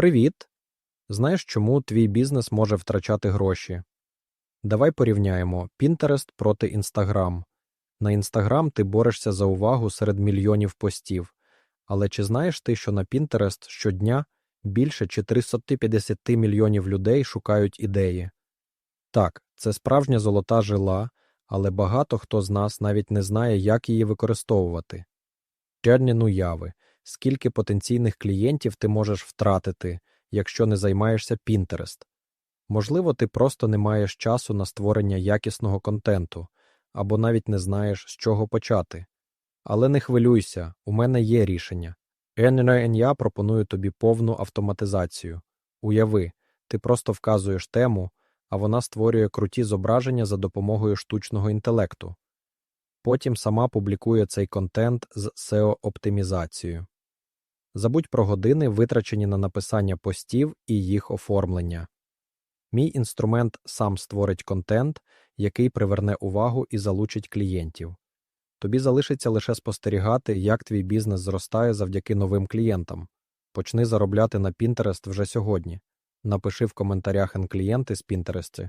Привіт! Знаєш, чому твій бізнес може втрачати гроші? Давай порівняємо Pinterest проти Instagram. На Instagram ти борешся за увагу серед мільйонів постів. Але чи знаєш ти, що на Pinterest щодня більше 450 мільйонів людей шукають ідеї? Так, це справжня золота жила, але багато хто з нас навіть не знає, як її використовувати. Чернін уяви, скільки потенційних клієнтів ти можеш втратити, якщо не займаєшся Pinterest. Можливо, ти просто не маєш часу на створення якісного контенту, або навіть не знаєш, з чого почати. Але не хвилюйся, у мене є рішення. я пропоную тобі повну автоматизацію. Уяви, ти просто вказуєш тему, а вона створює круті зображення за допомогою штучного інтелекту. Потім сама публікує цей контент з SEO-оптимізацією. Забудь про години, витрачені на написання постів і їх оформлення. Мій інструмент сам створить контент, який приверне увагу і залучить клієнтів. Тобі залишиться лише спостерігати, як твій бізнес зростає завдяки новим клієнтам. Почни заробляти на Pinterest вже сьогодні. Напиши в коментарях клієнти з Pinterest,